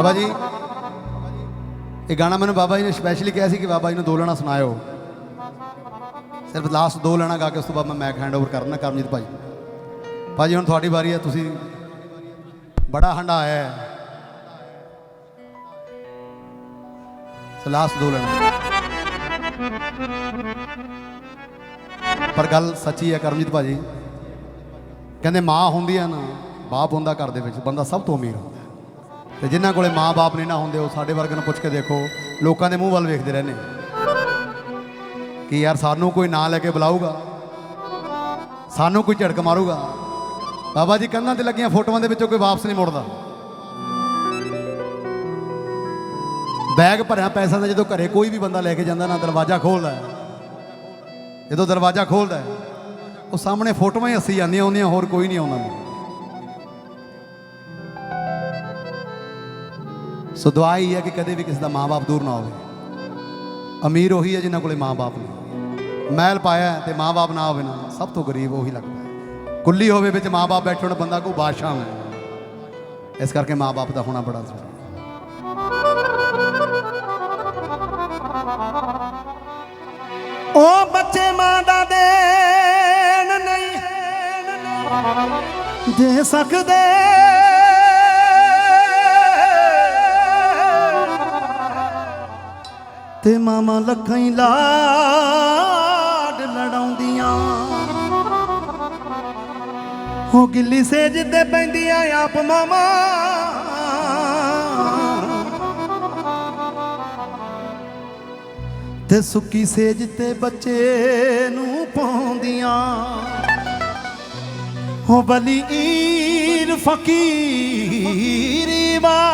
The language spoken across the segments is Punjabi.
ਬਾਬਾ ਜੀ, ਇਹ ਗਾਣਾ ਮੈਨੂੰ ਬਾਬਾ ਜੀ ਨੇ ਸਪੈਸ਼ਲੀ ਕਿਹਾ ਸੀ ਕਿ ਬਾਬਾ ਜੀ ਨੂੰ ਦੋ ਲੈਣਾ ਸੁਣਾਇਓ। ਸਿਰਫ ਲਾਸਟ ਦੋ ਲੈਣਾ ਗਾ ਕੇ ਉਸ ਤੋਂ ਬਾਅਦ ਮੈਂ ਮੈਕ ਹੈਂਡ ਓਵਰ ਕਰਨਾ, ਕਰਮਜੀਤ ਭਾਈ। ਭਾਜੀ, ਹੁਣ ਤੁਹਾਡੀ ਵਾਰੀ ਹੈ, ਤੁਸੀਂ ਬੜਾ ਹੰਡਾ ਹੈ। ਸੋ ਲਾਸਟ ਦੋ ਲੈਣਾ। ਪਰ ਗੱਲ ਸੱਚੀ ਹੈ ਕਰਮਜੀਤ ਭਾਜੀ, ਕਹਿੰਦੇ ਮਾਂ ਹੁੰਦੀ ਆ ਨਾ, ਬਾਪ ਹੁੰਦਾ ਘਰ ਦੇ ਵਿੱਚ, ਬੰਦਾ ਸਭ ਤੋਂ ਅਮੀਰ ਹੁੰਦਾ। ਤੇ ਜਿਨ੍ਹਾਂ ਕੋਲੇ ਮਾਂ-ਬਾਪ ਨਹੀਂ ਨਾ ਹੁੰਦੇ, ਉਹ ਸਾਡੇ ਵਰਗੇ ਨੂੰ ਪੁੱਛ ਕੇ ਦੇਖੋ। ਲੋਕਾਂ ਦੇ ਮੂੰਹ ਵੱਲ ਵੇਖਦੇ ਰਹਿੰਦੇ ਕਿ ਯਾਰ ਸਾਨੂੰ ਕੋਈ ਨਾਂ ਲੈ ਕੇ ਬੁਲਾਊਗਾ? ਸਾਨੂੰ ਕੋਈ ਝੜਕ ਮਾਰੂਗਾ? ਬਾਬਾ ਜੀ ਕੰਨਾਂ ਤੇ ਲੱਗੀਆਂ ਫੋਟੋਆਂ ਦੇ ਵਿੱਚੋਂ ਕੋਈ ਵਾਪਸ ਨਹੀਂ ਮੁੜਦਾ। ਬੈਗ ਭਰਿਆ ਪੈਸਾ ਦਾ, ਜਦੋਂ ਘਰੇ ਕੋਈ ਵੀ ਬੰਦਾ ਲੈ ਕੇ ਜਾਂਦਾ, ਨਾ ਦਰਵਾਜ਼ਾ ਖੋਲਦਾ ਜਦੋਂ ਦਰਵਾਜ਼ਾ ਖੋਲਦਾ ਉਹ ਸਾਹਮਣੇ ਫੋਟੋਆਂ ਹੀ ਹੱਸੀ ਜਾਂਦੀਆਂ ਹੁੰਦੀਆਂ, ਹੋਰ ਕੋਈ ਨਹੀਂ ਆਉਂਦਾ। ਸੋ ਦੁਆ ਹੀ ਹੈ ਕਿ ਕਦੇ ਵੀ ਕਿਸੇ ਦਾ ਮਾਂ-ਬਾਪ ਦੂਰ ਨਾ ਹੋਵੇ। ਅਮੀਰ ਉਹੀ ਹੈ ਜਿਨ੍ਹਾਂ ਕੋਲੇ ਮਾਂ-ਬਾਪ ਨੇ ਮਹਿਲ ਪਾਇਆ ਤੇ ਮਾਂ-ਬਾਪ ਨਾ ਹੋਵੇ ਨਾ, ਸਭ ਤੋਂ ਗਰੀਬ ਉਹੀ ਲੱਗਦਾ ਹੈ। ਕੁੱਲੀ ਹੋਵੇ ਵਿੱਚ ਮਾਂ-ਬਾਪ ਬੈਠੇ ਹੋਣ, ਬੰਦਾ ਕੋਈ ਬਾਦਸ਼ਾਹ ਹੈ ਇਸ ਕਰਕੇ ਮਾਂ-ਬਾਪ ਦਾ ਹੋਣਾ ਬੜਾ ਜ਼ਰੂਰੀ ਹੈ। ਬੱਚੇ ਮਾਂ ਦਾ ਦੇਣ ਨਹੀਂ, ਦੇ ਸਕਦੇ। ਤੇ ਮਾਮਾ ਲੱਖਾਂ ਹੀ ਲਾਡ ਲੜਾਉਂਦੀਆਂ। ਹੋ ਗਿੱਲੀ ਸੇਜ ਤੇ ਪੈਂਦੀਆਂ ਆਪ ਮਾਮਾ ਤੇ ਸੁੱਕੀ ਸੇਜ ਤੇ ਬੱਚੇ ਨੂੰ ਪਾਉਂਦੀਆਂ। ਹੋ ਬਲੀਰ ਫਕੀਰ ਇਮਾਮ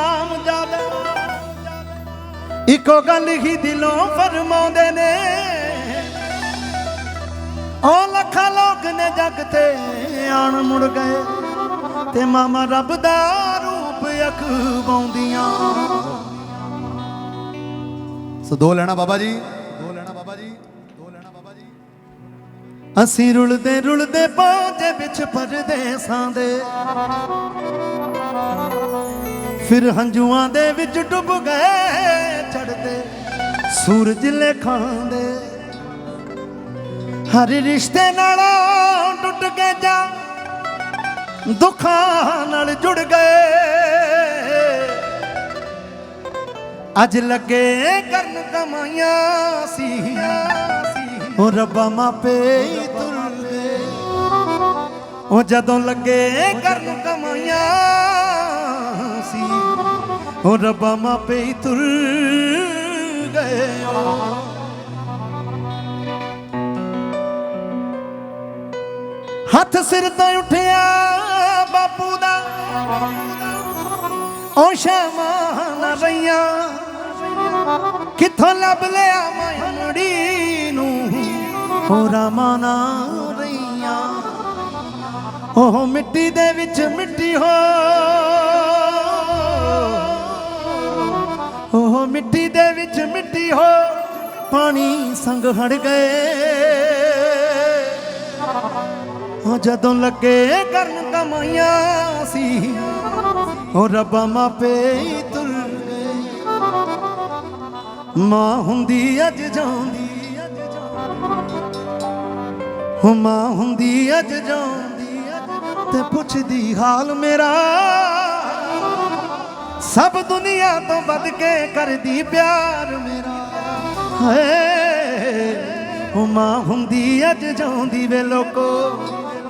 ਇੱਕੋ ਗੱਲ ਹੀ ਦਿਲੋਂ ਫਰਮਾਉਂਦੇ ਨੇ। ਉਹ ਲੱਖਾਂ ਲੋਕ ਨੇ ਜਗ ਤੇ ਆਣ ਮੁੜ ਗਏ ਤੇ ਮਾਮਾ ਰੱਬ ਦਾ ਰੂਪ ਅਖਵਾਉਂਦੀਆਂ। ਸੋ ਦੋ ਲੈਣਾ ਬਾਬਾ ਜੀ। ਦੋ ਲੈਣਾ ਬਾਬਾ ਜੀ। ਦੋ ਲੈਣਾ ਬਾਬਾ ਜੀ। ਅਸੀਂ ਰੁਲਦੇ ਰੁਲਦੇ ਪਹੁੰਚੇ ਵਿੱਚ ਪਰਦੇਸਾਂ ਦੇ। ਫਿਰ ਹੰਝੂਆਂ ਦੇ ਵਿੱਚ ਡੁੱਬ ਗਏ। ਚੜਦੇ ਸੂਰਜ ਲੇਖਾਂ ਹਰ ਰਿਸ਼ਤੇ ਨਾਲੋਂ ਟੁੱਟ ਕੇ ਜਾ ਦੁੱਖਾਂ ਨਾਲ ਜੁੜ ਗਏ। ਅੱਜ ਲੱਗੇ ਕਰਨ ਕਮਾਈਆਂ ਸੀ ਉਹ ਰੱਬਾ ਮਾਪੇ ਹੀ ਤੁਰ ਗਏ ਉਹ ਜਦੋਂ ਲੱਗੇ ਕਰਨ ਉਹ ਰੱਬਾ ਮਾਪੇ ਹੀ ਤੁਰ ਗਏ ਹੱਥ ਸਿਰ ਤੋਂ ਉੱਠਿਆ ਬਾਪੂ ਦਾ। ਉਹ ਸ਼ਾਮਾਂ ਨਾ ਕਿੱਥੋਂ ਲੱਭ ਲਿਆ ਮੈਂ ਮੁੜੀ ਨੂੰ? ਹੋ ਰਾਮਾਂ ਨਾ ਰਈਆਂ ਉਹ ਮਿੱਟੀ ਦੇ ਵਿੱਚ ਮਿੱਟੀ ਹੋ ਉਹ ਮਿੱਟੀ ਦੇ ਵਿੱਚ ਮਿੱਟੀ ਹੋ, ਪਾਣੀ ਸੰਗ ਹੜ ਗਏ। ਉਹ ਜਦੋਂ ਲੱਗੇ ਕਰਨ ਕਮਾਈਆਂ ਸੀ, ਉਹ ਰੱਬਾ ਮਾਪੇ ਹੀ ਤੁਰ ਗਏ। ਮਾਂ ਹੁੰਦੀ ਅੱਜ ਜਾਂਦੀ ਹੋ ਮਾਂ ਹੁੰਦੀ ਅੱਜ ਜਾਂਦੀ ਤੇ ਪੁੱਛਦੀ, ਹਾਲ ਮੇਰਾ ਸਭ ਦੁਨੀਆ ਤੋਂ ਵੱਧ ਕੇ ਕਰਦੀ ਪਿਆਰ ਮੇਰਾ। ਹਏ ਉਹ ਮਾਂ ਹੁੰਦੀ ਅੱਜ ਜਾਂਦੀ ਵੇ ਲੋਕੋ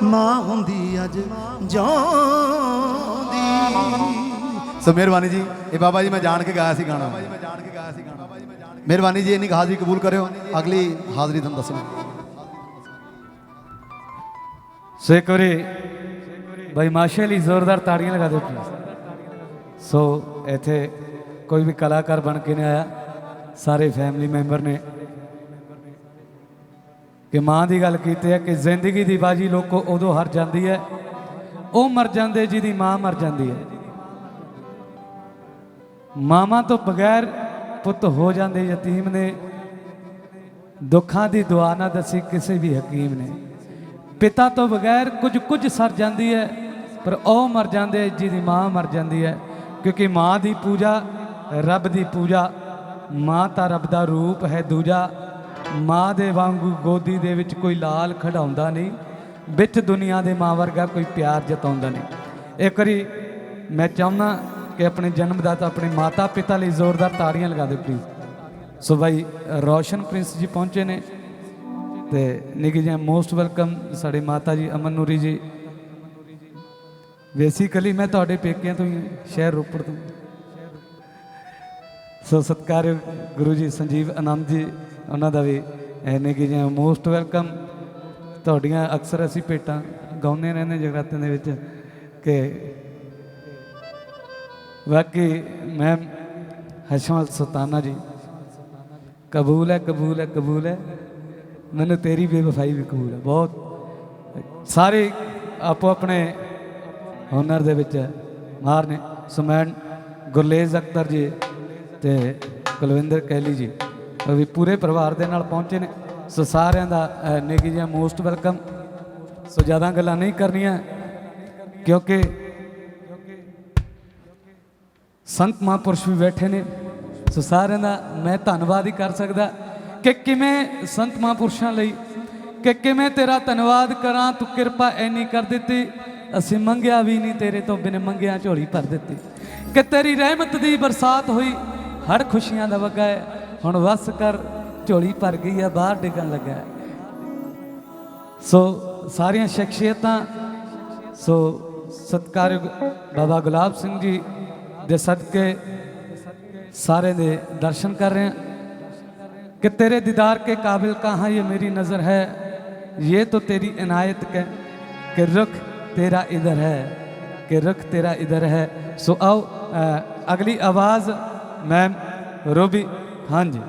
ਮਾਂ ਹੁੰਦੀ ਅੱਜ ਜਾਂਦੀ ਸੋ ਮਿਹਰਬਾਨੀ ਜੀ ਇਹ ਬਾਬਾ ਜੀ ਮੈਂ ਜਾਣ ਕੇ ਗਾਇਆ ਸੀ ਗਾਣਾ। ਮਿਹਰਬਾਨੀ ਜੀ ਇੰਨੀ ਕੁ ਹਾਜ਼ਰੀ ਕਬੂਲ ਕਰਿਓ। ਅਗਲੀ ਹਾਜ਼ਰੀ ਤੁਹਾਨੂੰ ਦੱਸਣਾ। ਸੋ ਇੱਕ ਵਾਰੀ ਭਾਈ ਮਾਸ਼ੇ ਲਈ ਜ਼ੋਰਦਾਰ ਤਾੜੀਆਂ ਲਗਾ ਦਿਓ ਪਲੀਜ਼ ਸੋ ਇੱਥੇ ਕੋਈ ਵੀ ਕਲਾਕਾਰ ਬਣ ਕੇ ਨਹੀਂ ਆਇਆ, ਸਾਰੇ ਫੈਮਿਲੀ ਮੈਂਬਰ ਨੇ। ਕਿ ਮਾਂ ਦੀ ਗੱਲ ਕੀਤੀ ਹੈ ਕਿ ਜ਼ਿੰਦਗੀ ਦੀ ਬਾਜੀ ਲੋਕੋ ਉਦੋਂ ਹਾਰ ਜਾਂਦੀ ਹੈ, ਉਹ ਮਰ ਜਾਂਦੇ ਜਿਹਦੀ ਮਾਂ ਮਰ ਜਾਂਦੀ ਹੈ। ਮਾਵਾਂ ਤੋਂ ਬਗੈਰ ਪੁੱਤ ਹੋ ਜਾਂਦੇ ਯਤੀਮ ਨੇ। ਦੁੱਖਾਂ ਦੀ ਦੁਆ ਨਾ ਦੱਸੀ ਕਿਸੇ ਵੀ ਹਕੀਮ ਨੇ। ਪਿਤਾ ਤੋਂ ਬਗੈਰ ਕੁਝ ਕੁਝ ਸਰ ਜਾਂਦੀ ਹੈ, ਪਰ ਉਹ ਮਰ ਜਾਂਦੇ ਜਿਹਦੀ ਮਾਂ ਮਰ ਜਾਂਦੀ ਹੈ। ਕਿਉਂਕਿ ਮਾਂ ਦੀ ਪੂਜਾ, ਰੱਬ ਦੀ ਪੂਜਾ, ਮਾਂ ਤਾਂ ਰੱਬ ਦਾ ਰੂਪ ਹੈ ਦੂਜਾ। ਮਾਂ ਦੇ ਵਾਂਗੂ ਗੋਦੀ ਦੇ ਵਿੱਚ ਕੋਈ ਲਾਲ ਖੜਾਉਂਦਾ ਨਹੀਂ, ਵਿੱਚ ਦੁਨੀਆ ਦੇ ਮਾਂ ਵਰਗਾ ਕੋਈ ਪਿਆਰ ਜਤਾਉਂਦਾ ਨਹੀਂ। ਇੱਕ ਵਾਰੀ ਮੈਂ ਚਾਹੁੰਦਾ ਕਿ ਆਪਣੇ ਜਨਮ ਦਾ ਤਾਂ ਆਪਣੇ ਮਾਤਾ ਪਿਤਾ ਲਈ ਜ਼ੋਰਦਾਰ ਤਾੜੀਆਂ ਲਗਾ ਦਿਓ please so Bhai Roshan Prince ਜੀ ਪਹੁੰਚੇ ਨੇ ਤੇ ਨਿੱਕੀ ਜੀ ਮੋਸਟ ਵੈਲਕਮ ਸਾਡੇ ਮਾਤਾ ਜੀ ਅਮਨ ਨੂਰੀ ਜੀ। ਬੇਸਿਕਲੀ ਮੈਂ ਤੁਹਾਡੇ ਪੇਕਿਆਂ ਤੋਂ ਹੀ ਸ਼ਹਿਰ ਰੋਪੜ ਤੋਂ। ਸੋ ਸਤਿਕਾਰਯੋਗ ਗੁਰੂ ਜੀ, ਸੰਜੀਵ ਆਨੰਦ ਜੀ, ਉਹਨਾਂ ਦਾ ਵੀ ਐਨੇ ਕਿ ਜੀ ਮੋਸਟ ਵੈਲਕਮ ਤੁਹਾਡੀਆਂ ਅਕਸਰ ਅਸੀਂ ਭੇਟਾਂ ਗਾਉਂਦੇ ਰਹਿੰਦੇ ਜਗਰਾਤਿਆਂ ਦੇ ਵਿੱਚ ਕਿ ਬਾਕੀ ਮੈਂ ਹਸ਼ਮਤ ਸੁਲਤਾਨਾ ਜੀ, ਕਬੂਲ ਹੈ ਕਬੂਲ ਹੈ ਕਬੂਲ ਹੈ। ਮੈਨੂੰ ਤੇਰੀ ਬੇਵਫਾਈ ਵੀ ਕਬੂਲ ਹੈ, ਬਹੁਤ। ਸਾਰੇ ਆਪੋ ਆਪਣੇ ਹੁਨਰ ਦੇ ਵਿੱਚ ਮਾਰ ਨੇ ਸੁਮੈਨ ਗੁਰਲੇਜ਼ ਅਖਤਰ ਜੀ ਤੇ ਕੁਲਵਿੰਦਰ ਕਹਿਲੀ ਜੀ। ਉਹ ਵੀ ਪੂਰੇ ਪਰਿਵਾਰ ਦੇ ਨਾਲ ਪਹੁੰਚੇ ਨੇ। ਸੋ ਸਾਰਿਆਂ ਦਾ ਅਹ, ਨੇਕੀ ਜੀ ਮੋਸਟ ਵੈਲਕਮ। ਸੋ ਜ਼ਿਆਦਾ ਗੱਲਾਂ ਨਹੀਂ ਕਰਨੀਆਂ ਕਿਉਂਕਿ ਸੰਤ ਮਹਾਂਪੁਰਸ਼ ਵੀ ਬੈਠੇ ਨੇ। ਸੋ ਸਾਰਿਆਂ ਦਾ ਮੈਂ ਧੰਨਵਾਦ ਹੀ ਕਰ ਸਕਦਾ ਕਿ ਕਿਵੇਂ ਸੰਤ ਮਹਾਂਪੁਰਸ਼ਾਂ ਲਈ ਕਿ ਕਿਵੇਂ ਤੇਰਾ ਧੰਨਵਾਦ ਕਰਾਂ ਤੂੰ ਕਿਰਪਾ ਐਨੀ ਕਰ ਦਿੱਤੀ। ਅਸੀਂ ਮੰਗਿਆ ਵੀ ਨਹੀਂ ਤੇਰੇ ਤੋਂ ਬਿਨ ਮੰਗਿਆ ਝੋਲੀ ਭਰ ਦਿੱਤੀ ਕਿ ਤੇਰੀ ਰਹਿਮਤ ਦੀ ਬਰਸਾਤ ਹੋਈ ਹਰ ਖੁਸ਼ੀਆਂ ਦਾ ਵਗਾ ਹੈ ਹੁਣ ਵਸ ਕਰ ਝੋਲੀ ਭਰ ਗਈ ਆ ਬਾਹਰ ਡਿੱਗਣ ਲੱਗਾ ਹੈ। ਸੋ ਸਾਰੀਆਂ ਸ਼ਖਸੀਅਤਾਂ ਸੋ ਸਤਿਕਾਰਯੋਗ ਬਾਬਾ ਗੁਲਾਬ ਸਿੰਘ ਜੀ ਦੇ ਸਦਕੇ ਸਾਰੇ ਦੇ ਦਰਸ਼ਨ ਕਰ ਰਹੇ हैं कि तेरे दीदार के काबिल कहाँ ये मेरी नज़र है ये तो तेरी इनायत के कि रुख ਤੇਰਾ ਇਧਰ ਹੈ ਕਿ ਰੁਖ ਤੇਰਾ ਇਧਰ ਹੈ ਸੋ ਆਓ ਅਗਲੀ ਆਵਾਜ਼ ਮੈਮ ਰੋਬੀ ਹਾਂਜੀ